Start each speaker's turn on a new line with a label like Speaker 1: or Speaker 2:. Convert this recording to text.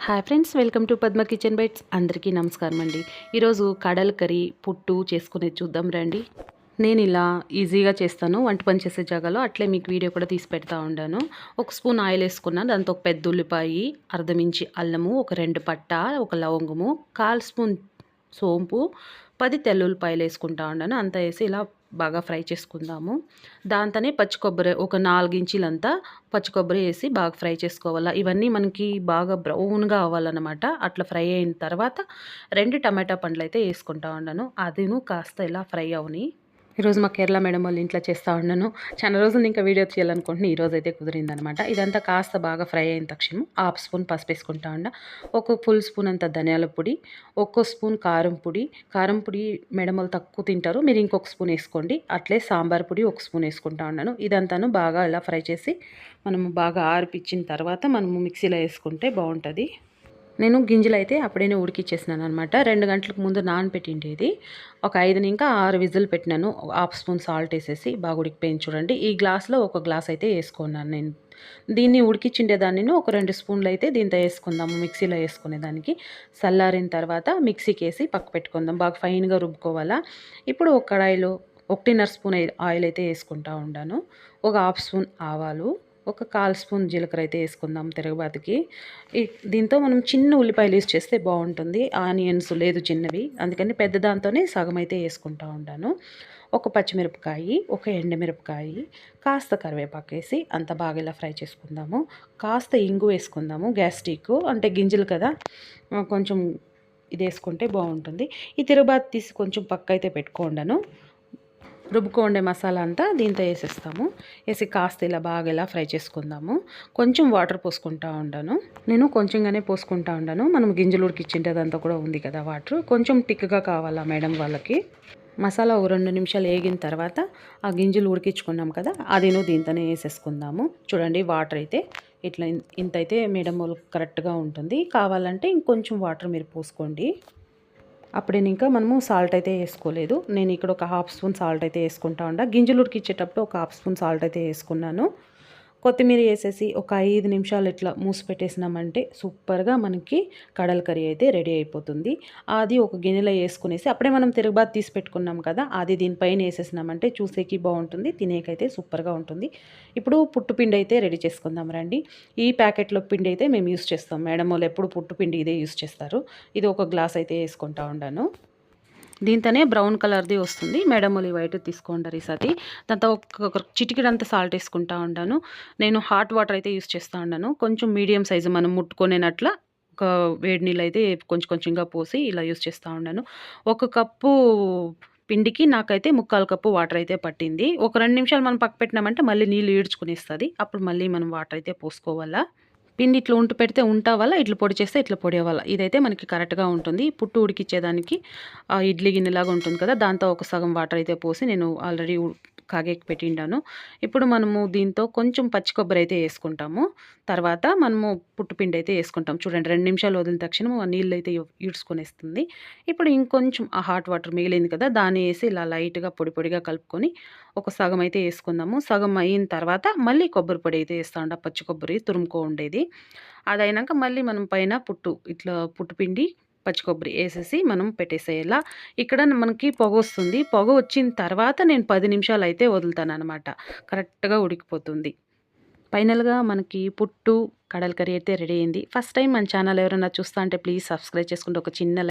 Speaker 1: Hi friends welcome to Padma kitchen bites. అందరికీ నమస్కారం అండి. ఈరోజు కడల కర్రీ పుట్టు చేసుకునేది చూద్దాం రండి. నేను ఇలా ఈజీగా చేస్తాను వంట పని చేసే జాగాలో. అట్లే మీకు వీడియో కూడా తీసి పెడతా ఉండాను. ఒక స్పూన్ ఆయిల్ వేసుకున్నాను దాంతో ఒక పెద్ద ఉల్లిపాయ అర్ధమించి అల్లము ఒక రెండు పట్ట ఒక లవంగము కాల్ స్పూన్ సోంపు పది తెల్లుల్లిపాయలు వేసుకుంటా ఉండాను. అంతా వేసి ఇలా బాగా ఫ్రై చేసుకుందాము. దాంతోనే పచ్చి కొబ్బరి ఒక నాలుగు ఇంచులంతా పచ్చి కొబ్బరి వేసి బాగా ఫ్రై చేసుకోవాలా. ఇవన్నీ మనకి బాగా బ్రౌన్గా అవ్వాలన్నమాట. అట్లా ఫ్రై అయిన తర్వాత రెండు టమాటా పండ్లు అయితే వేసుకుంటా ఉన్నాను అదిను కాస్త ఇలా ఫ్రై అవని. ఈరోజు మా కేరళ మేడం వాళ్ళు ఇంట్లో చేస్తూ ఉన్నాను. చాలా రోజులు ఇంకా వీడియో చేయాలనుకుంటున్నాను ఈరోజు అయితే కుదిరిందనమాట. ఇదంతా కాస్త బాగా ఫ్రై అయిన తక్షణం హాఫ్ స్పూన్ పసుపు వేసుకుంటా ఉండ ఒక ఫుల్ స్పూన్ అంత ధనియాల పొడి ఒక్కో స్పూన్ కారం పొడి. కారం పొడి మేడం వాళ్ళు తక్కువ తింటారు. మీరు ఇంకొక స్పూన్ వేసుకోండి. అట్లే సాంబార్ పొడి ఒక స్పూన్ వేసుకుంటా ఉన్నాను. ఇదంతాను బాగా ఇలా ఫ్రై చేసి మనము బాగా ఆరిపించిన తర్వాత మనము మిక్సీలో వేసుకుంటే బాగుంటుంది. నేను గింజలు అయితే అప్పుడే ఉడికిచ్చేసినాను అనమాట రెండు గంటలకు ముందు నానబెట్టిండేది ఒక ఐదు ఇంకా ఆరు విజిల్ పెట్టినాను. హాఫ్ స్పూన్ సాల్ట్ వేసేసి బాగా ఉడికిపోయింది చూడండి. ఈ గ్లాస్లో ఒక గ్లాస్ అయితే వేసుకున్నాను నేను. దీన్ని ఉడికిచ్చిండే దానిని ఒక రెండు స్పూన్లు అయితే దీంతో వేసుకుందాము మిక్సీలో వేసుకునే దానికి చల్లారిన తర్వాత మిక్సీకి వేసి పక్క పెట్టుకుందాం. బాగా ఫైన్గా రుబ్బుకోవాలా. ఇప్పుడు ఒక కడాయిలో ఒకటిన్నర స్పూన్ ఆయిల్ అయితే వేసుకుంటా ఉండాను. ఒక హాఫ్ స్పూన్ ఆవాలు. ఒక కాల్ స్పూన్ జీలకర్ర అయితే వేసుకుందాం తిరగబాతికి. దీంతో మనం చిన్న ఉల్లిపాయలు యూస్ చేస్తే బాగుంటుంది. ఆనియన్స్ లేదు చిన్నవి. అందుకని పెద్ద దాంతోనే సగం అయితే వేసుకుంటా ఉంటాను. ఒక పచ్చిమిరపకాయి ఒక ఎండమిరపకాయి కాస్త కరివేపాకు వేసి అంత బాగా ఇలా ఫ్రై చేసుకుందాము. కాస్త ఇంగు వేసుకుందాము గ్యాస్టిక్ అంటే గింజలు కదా కొంచెం ఇది వేసుకుంటే బాగుంటుంది. ఈ తిరుబాత్ తీసి కొంచెం పక్క అయితే పెట్టుకోండాను. రుబ్బుకోండే మసాలా అంతా దీంతో వేసేస్తాము. వేసి కాస్త ఇలా బాగా ఇలా ఫ్రై చేసుకుందాము. కొంచెం వాటర్ పోసుకుంటా ఉండను. నేను కొంచెంగానే పోసుకుంటా ఉండాను. మనం గింజలు ఉడికిచ్చింటే అదంతా కూడా ఉంది కదా వాటర్. కొంచెం టిక్గా కావాలా మేడం వాళ్ళకి. మసాలా ఒక రెండు నిమిషాలు వేగిన తర్వాత ఆ గింజలు ఉడికించుకున్నాం కదా అదిను దీంతోనే వేసేసుకుందాము. చూడండి వాటర్ అయితే ఇట్లా ఇంత అయితే మేడం వాళ్ళు కరెక్ట్గా ఉంటుంది. కావాలంటే ఇంకొంచెం వాటర్ మీరు పోసుకోండి. అప్పుడు ఇంకా మనము సాల్ట్ అయితే వేసుకోలేదు. నేను ఇక్కడ ఒక హాఫ్ స్పూన్ సాల్ట్ అయితే వేసుకుంటా ఉండ. గింజలు ఉడికిచ్చేటప్పుడు ఒక హాఫ్ స్పూన్ సాల్ట్ అయితే వేసుకున్నాను. కొత్తిమీర వేసేసి ఒక ఐదు నిమిషాలు ఇట్లా మూసి పెట్టేసినామంటే సూపర్గా మనకి కడల కర్రీ అయితే రెడీ అయిపోతుంది. అది ఒక గిన్నెలో వేసుకునేసి అప్పుడే మనం తిరుగుబాటు తీసి పెట్టుకున్నాం కదా అది దీనిపైన వేసేసినామంటే చూసేకి బాగుంటుంది తినేకైతే సూపర్గా ఉంటుంది. ఇప్పుడు పుట్టుపిండి అయితే రెడీ చేసుకుందాం రండి. ఈ ప్యాకెట్లో పిండి అయితే మేము యూస్ చేస్తాం. మేడం వాళ్ళు ఎప్పుడు పుట్టుపిండి ఇదే యూస్ చేస్తారు. ఇది ఒక గ్లాస్ అయితే వేసుకుంటా ఉండాను. దీంతోనే బ్రౌన్ కలర్ది వస్తుంది. మేడం వైట్ తీసుకోండి ఈసారి దాంతో ఒక చిటికిడంత సాల్ట్ వేసుకుంటా ఉండాను. నేను హాట్ వాటర్ అయితే యూస్ చేస్తూ ఉండాను. కొంచెం మీడియం సైజు మనం ముట్టుకునేనట్ల ఒక వేడి నీళ్ళు అయితే కొంచెం కొంచెంగా పోసి ఇలా యూస్ చేస్తూ ఉన్నాను ఒక కప్పు పిండికి నాకైతే ముక్కాలు కప్పు వాటర్ అయితే పట్టింది. ఒక రెండు నిమిషాలు మనం పక్క పెట్టినామంటే మళ్ళీ నీళ్ళు ఈడ్చుకునేస్తుంది. అప్పుడు మళ్ళీ మనం వాటర్ అయితే పోసుకోవాలా? పిండి ఇట్లా ఉంటు పెడితే ఉంటా వల్ల ఇట్లా పొడి చేస్తే ఇట్లా పొడి అవ్వాలి? ఇదైతే మనకి కరెక్ట్గా ఉంటుంది. పుట్టు ఉడికిచ్చేదానికి ఇడ్లీ గిన్నెలాగా ఉంటుంది కదా దాంతో ఒక సగం వాటర్ అయితే పోసి నేను ఆల్రెడీ కాగేకి పెట్టిండాను. ఇప్పుడు మనము దీంతో కొంచెం పచ్చి కొబ్బరి అయితే వేసుకుంటాము. తర్వాత మనము పుట్టుపిండి అయితే వేసుకుంటాం చూడండి రెండు నిమిషాలు వదిలిన తక్షణం నీళ్ళు అయితే ఈడ్చుకొనేస్తుంది ఇప్పుడు ఇంకొంచెం ఆ హాట్ వాటర్ మిగిలింది కదా దాన్ని వేసి ఇలా లైట్గా పొడి పొడిగా కలుపుకొని ఒక సగం అయితే వేసుకుందాము. సగం అయిన తర్వాత మళ్ళీ కొబ్బరి పొడి అయితే వేస్తా ఉండ పచ్చి కొబ్బరి తురుముకో ఉండేది. అది అయినాక మళ్ళీ మనం పైన పుట్టు ఇట్లా పుట్టుపిండి పచ్చి కొబ్బరి వేసేసి మనం పెట్టేసేయాలా. ఇక్కడ మనకి పొగ వస్తుంది. పొగ వచ్చిన తర్వాత నేను పది నిమిషాలు అయితే వదులుతాను అనమాట కరెక్ట్గా ఉడికిపోతుంది. ఫైనల్గా మనకి పుట్టు కడల కర్రీ అయితే రెడీ అయింది. ఫస్ట్ టైం మన ఛానల్ ఎవరైనా చూస్తా అంటే ప్లీజ్ సబ్స్క్రైబ్ చేసుకుంటే ఒక చిన్న